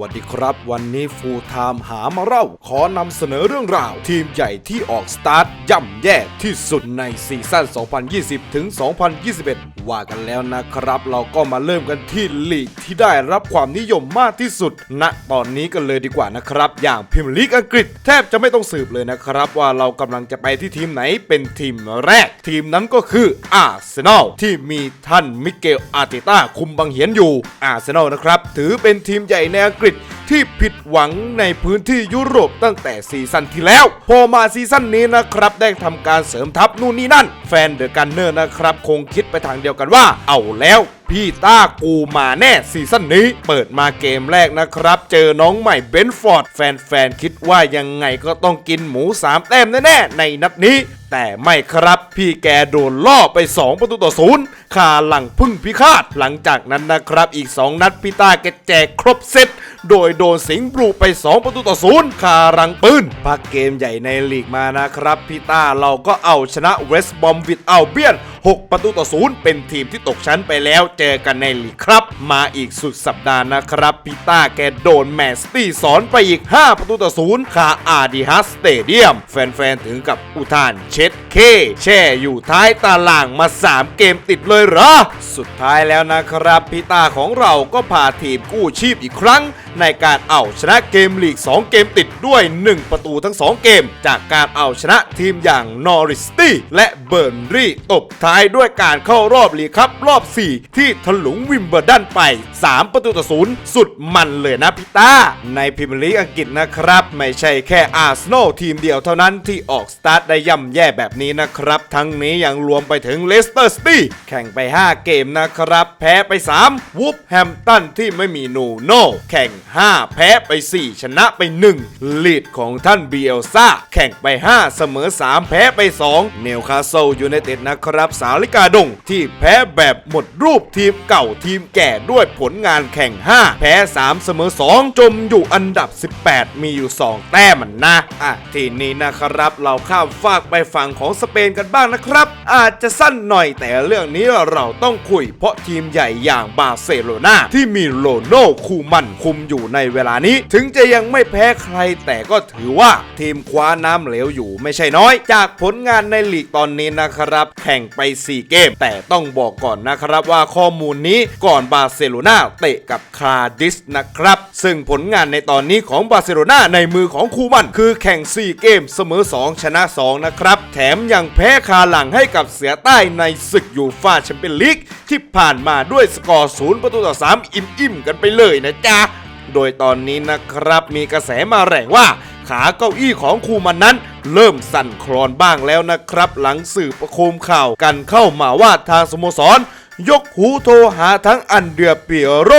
วัสดีครับ วันนี้ฟูลไทม์หามาเล่า ขอนำเสนอเรื่องราว ทีมใหญ่ที่ออกสตาร์ทย่ำแย่ที่สุดในซีซั่น 2020 ถึง 2021ว่ากันแล้วนะครับ เราก็มาเริ่มกันที่ลีกที่ได้รับความนิยมมากที่สุดณตอนนี้กันเลยดีกว่านะครับ อย่างพิมลีกอังกฤษ แทบจะไม่ต้องสืบเลยนะครับ ว่าเรากำลังจะไปที่ทีมไหนเป็นทีมแรก ทีมนั้นก็คืออาร์เซนอลที่มีท่านมิเกลอาร์เตต้าคุมบังเหียนอยู่อาร์เซนอลนะครับ ถือเป็นทีมใหญ่ในอังกฤษที่ผิดหวังในพื้นที่ยุโรปตั้งแต่ซีซั่นที่แล้ว พอมาซีซั่นนี้นะครับ ได้ทำการเสริมทัพนู่นนี่นั่น แฟนเดอะกันเนอร์นะครับ คงคิดไปทางเดียวกันว่า เอาแล้วพี่ต้ากูมาแน่ซีซั่นนี้ เปิดมาเกมแรกนะครับ เจอน้องใหม่เบนฟอร์ด แฟนๆ คิดว่ายังไงก็ต้องกินหมู 3 แต้มแน่ๆ ในนัดนี้ แต่ไม่ครับพี่แกโดนล่อไป 2 ประตูต่อศูนย์คาหลังพึ่งพิฆาต หลังจากนั้นนะครับอีก 2 นัดพี่ต้าแกแจกครบเซตโดยโดนสิงห์บลูไป 2 ประตูต่อศูนย์คารังปืนพักเกมใหญ่ในลีกมานะครับพี่ต้าเราก็เอาชนะเวสต์บอมวิดเอาเบียน 6 ประตูต่อศูนย์เป็นทีมที่ตกชั้นไปแล้วเจอกันในลีกครับ มาอีกสุดสัปดาห์นะครับพีต้าแกโดนแมสตี้สอนไปอีก 5 ประตูต่อศูนย์คาอาร์ดิฮัสสเตเดียม แฟนๆ ถึงกับอุทานเช็ดเค แช่อยู่ท้ายตารางมา 3 เกมติดเลยเหรอ สุดท้ายแล้วนะครับพีต้าของเราก็พาทีมกู้ชีพอีกครั้ง ในการเอาชนะเกมลีก 2 เกมติดด้วย 1 ประตูทั้ง 2 เกม จากการเอาชนะทีมอย่างนอริสตี้และเบิร์นรีตบท้ายด้วยการเข้ารอบลีกครับรอบ 4 ที่ถลุงวิมเบอร์ดันไป 3 ประตูต่อศูนย์สุดมันเลยนะพี่ต้า ในพรีเมียร์ลีกอังกฤษนะครับ ไม่ใช่แค่อาร์เซนอลทีมเดียวเท่านั้นที่ออกสตาร์ทได้ย่ำแย่แบบนี้นะครับ ทั้งนี้ยังรวมไปถึงเลสเตอร์สตี้แข่งไป 5 เกมนะครับ แพ้ไป 3 วูฟแฮมตันที่ไม่มีนูโน่แข่ง 5 แพ้ไป 4 ชนะไป 1 ลีดของท่านเบียลซาแข่งไป 5 เสมอ 3 แพ้ไป 2 เนวคาสเซิลยูไนเต็ดนะครับ สาลิกาดงที่แพ้แบบหมดรูปทีมเก่าทีมแก่ด้วยผลงานแข่ง 5 แพ้ 3 เสมอ 2 จมอยู่อันดับ 18 มีอยู่ 2 แต้มมันนะ อะ ทีนี้นะครับ เราข้ามฟากไปฝั่งของสเปนกันบ้างนะครับ อาจจะสั้นหน่อยแต่เรื่องนี้เราต้องคุย เพราะทีมใหญ่อย่างบาร์เซโลนาที่มีโรโนคูมันคุมอยู่ในเวลานี้ ถึงจะยังไม่แพ้ใครแต่ก็ถือว่าทีมคว้าน้ำเหลวอยู่ไม่ใช่น้อย จากผลงานในลีกตอนนี้นะครับ แข่งไป 4 เกม แต่ต้องบอกก่อนนะครับว่าข้อมูลนี้ก่อนบาร์เซโลนาเตะกับคาดิสนะครับ ซึ่งผลงานในตอนนี้ของบาร์เซโลนาในมือของคูมันคือแข่ง 4 เกมเสมอ 2 ชนะ 2 นะครับ แถมยังแพ้คาหลังให้กับเสือใต้ในศึกยูฟ่าแชมเปี้ยนลีกที่ผ่านมาด้วยสกอร์0ประตูต่อ 3 อิ่มๆกันไปเลยนะจ๊ะโดยตอนนี้นะครับมีกระแสมาแรงว่าขาเก้าอี้ของคูมันนั้น เริ่มสั่นคลอนบ้างแล้วนะครับ หลังสื่อประโคมข่าวกันเข้ามาว่าทางสโมสร ยกหูโทรหาทั้งอันเดือเปียโร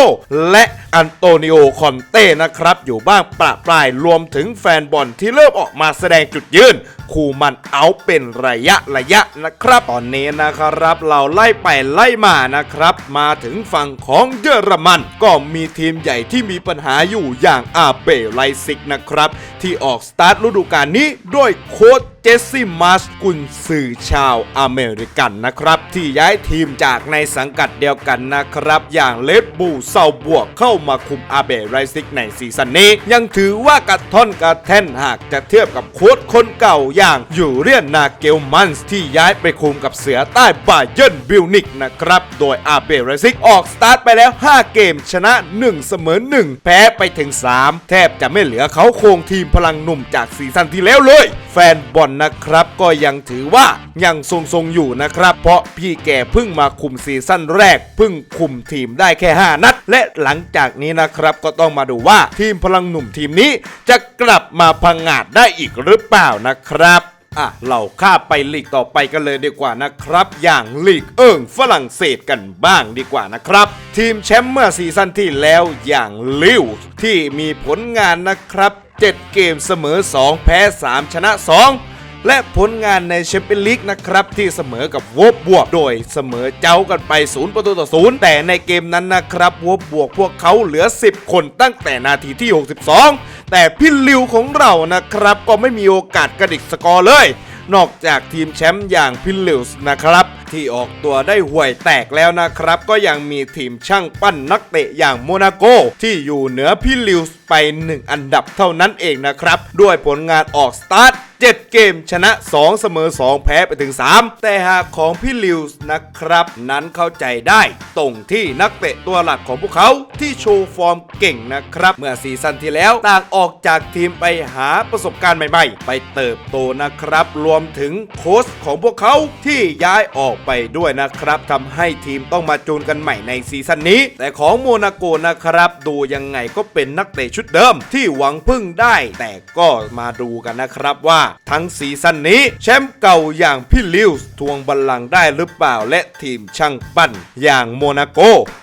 และ อันโตนิโอคอนเต้นะครับอยู่บ้างประปรายรวมถึงแฟนบอลที่เริ่มออกมาแสดงจุดยืนคู่มันเอาเป็นระยะระยะนะครับ ตอนนี้นะครับเราไล่ไปไล่มานะครับ มาถึงฝั่งของเยอรมัน ก็มีทีมใหญ่ที่มีปัญหาอยู่อย่างอาเบไลซิกนะครับ ที่ออกสตาร์ทฤดูกาลนี้ด้วยโค้ชเจสซี่มาสกุนสื่อชาวอเมริกันนะครับ ที่ย้ายทีมจากในสังกัดเดียวกันนะครับ อย่างเลดบูเซาบวกเข้ามาคุมอาเบไรซิกในซีซั่นนี้ ยังถือว่ากระท่อนกระแท่นหากจะเทียบกับโค้ชคนเก่าอย่างอยู่เรียนนาเกลมันส์ที่ย้ายไปคุมกับเสือใต้บาเยิร์นบิลนิกนะครับ โดยอาเบไรซิกออกสตาร์ทไปแล้ว 5 เกมชนะ 1 เสมอ 1 แพ้ไปถึง 3 แทบจะไม่เหลือเขาโครงทีมพลังหนุ่มจากซีซั่นที่แล้วเลย แฟนบอลนะครับก็ยังถือว่ายังทรงๆอยู่นะครับ เพราะพี่แกเพิ่งมาคุมซีซั่นแรกเพิ่งคุมทีมได้แค่ 5 นัด และหลังจากนี้นะครับก็ต้องมาดูว่าทีมพลังหนุ่มทีมนี้จะกลับมาพังงาดได้อีกหรือเปล่านะครับอะเราข้าไปลีกต่อไปกันเลยดีกว่านะครับ อย่างลีกเอิงฝรั่งเศสกันบ้างดีกว่านะครับ ทีมแชมป์เมื่อซีซั่นที่แล้วอย่างลิวที่มีผลงานนะครับ 7 เกมเสมอ 2 แพ้ 3 ชนะ 2 และผลงานในแชมเปี้ยนลีกนะครับที่เสมอกับวบบวกโดยเสมอเจ้ากันไป0ประตูต่อ0แต่ในเกมนั้นนะครับวบบวกพวกเขาเหลือ 10 คนตั้งแต่นาทีที่ 62 แต่พี่ลิวของเรานะครับก็ไม่มีโอกาสกระดิกสกอร์เลย นอกจากทีมแชมป์อย่างพิลลิวส์นะครับที่ออกตัวได้ห่วยแตกแล้วนะครับ ก็ยังมีทีมช่างปั้นนักเตะอย่างโมนาโก ที่อยู่เหนือพิลลิวส์ไป 1 อันดับเท่านั้นเองนะครับ ด้วยผลงานออกสตาร์ท 7 เกมชนะ 2 เสมอ 2 แพ้ไปถึง 3 แต่หากของพี่ลิวส์นะครับ นั้นเข้าใจได้ ตรงที่นักเตะตัวหลักของพวกเขาที่โชว์ฟอร์มเก่งนะครับ เมื่อซีซั่นที่แล้วต่างออกจากทีมไปหาประสบการณ์ใหม่ๆ ไปเติบโตนะครับ รวมถึงโค้ชของพวกเขาที่ย้ายออกไปด้วยนะครับทำให้ทีมต้องมาจูนกันใหม่ในซีซั่นนี้ แต่ของโมนาโกนะครับ ดูยังไงก็เป็นนักเตะชุดเดิมที่หวังพึ่งได้ แต่ก็มาดูกันนะครับว่าทั้งซีซั่นนี้ แชมป์เก่าอย่างพี่ลิวส์ทวงบัลลังก์ได้หรือเปล่าและทีมช่างปั้นอย่างโมนาโก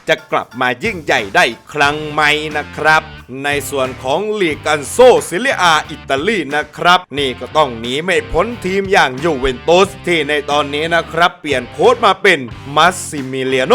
จะกลับมายิ่งใหญ่ได้อีกครั้งไหมนะครับในส่วนของลีกอันโซซิเลียอาอิตาลีนะครับ นี่ก็ต้องหนีไม่พ้นทีมอย่างยูเวนตุสที่ในตอนนี้นะครับ เปลี่ยนโค้ชมาเป็นมัสซิมิเลียโน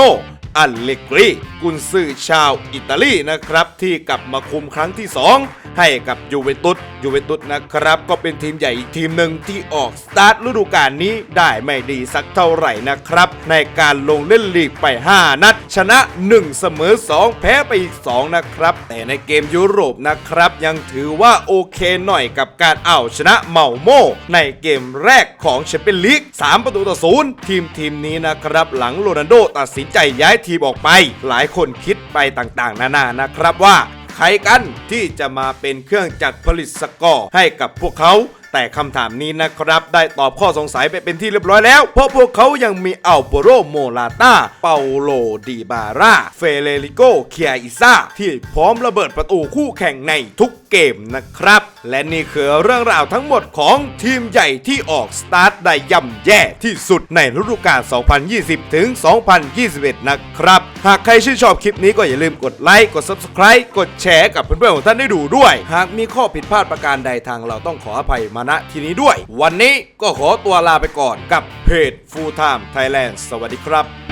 อัลเลกรีกุนซือชาวอิตาลีนะครับ ที่กลับมาคุมครั้งที่ 2 ให้กับยูเวนตุส ยูเวนตุสนะครับ ก็เป็นทีมใหญ่อีกทีมหนึ่งที่ออกสตาร์ทฤดูกาลนี้ได้ไม่ดีสักเท่าไหร่นะครับ ในการลงเล่นลีกไป 5 นัด ชนะ 1 เสมอ 2 แพ้ไปอีก 2 นะครับ แต่ในเกมยุโรปนะครับ ยังถือว่าโอเคหน่อยกับการเอาชนะเมาโม ในเกมแรกของแชมเปี้ยนลีก3ประตูต่อศูนย์ทีมทีมนี้นะครับ หลังโรนัลโดตัดสินใจย้ายทีมออกไป หลายคนคิดไปต่างๆ นานานะครับว่า ใครกันที่จะมาเป็นเครื่องจักรผลิตสกอร์ให้กับพวกเขา แต่คำถามนี้นะครับ ได้ตอบข้อสงสัยไปเป็นที่เรียบร้อยแล้ว เพราะพวกเขายังมีอัลโบโรโมลาตาเปาโลดีบาร่าเฟเลริโกเคียอิซาที่พร้อมระเบิดประตูคู่แข่งในทุก เกมนะครับ และนี่คือเรื่องราวทั้งหมดของทีมใหญ่ที่ออกสตาร์ทได้ย่ำแย่ที่สุดในฤดูกาล 2020 ถึง 2021 นะครับ หากใครชื่นชอบคลิปนี้ก็อย่าลืมกดไลค์ กด Subscribe กดแชร์กับเพื่อนๆของท่านได้ดูด้วย หากมีข้อผิดพลาดประการใดทางเราต้องขออภัยมาณที่นี้ด้วย วันนี้ก็ขอตัวลาไปก่อนกับเพจ Full Time Thailand สวัสดีครับ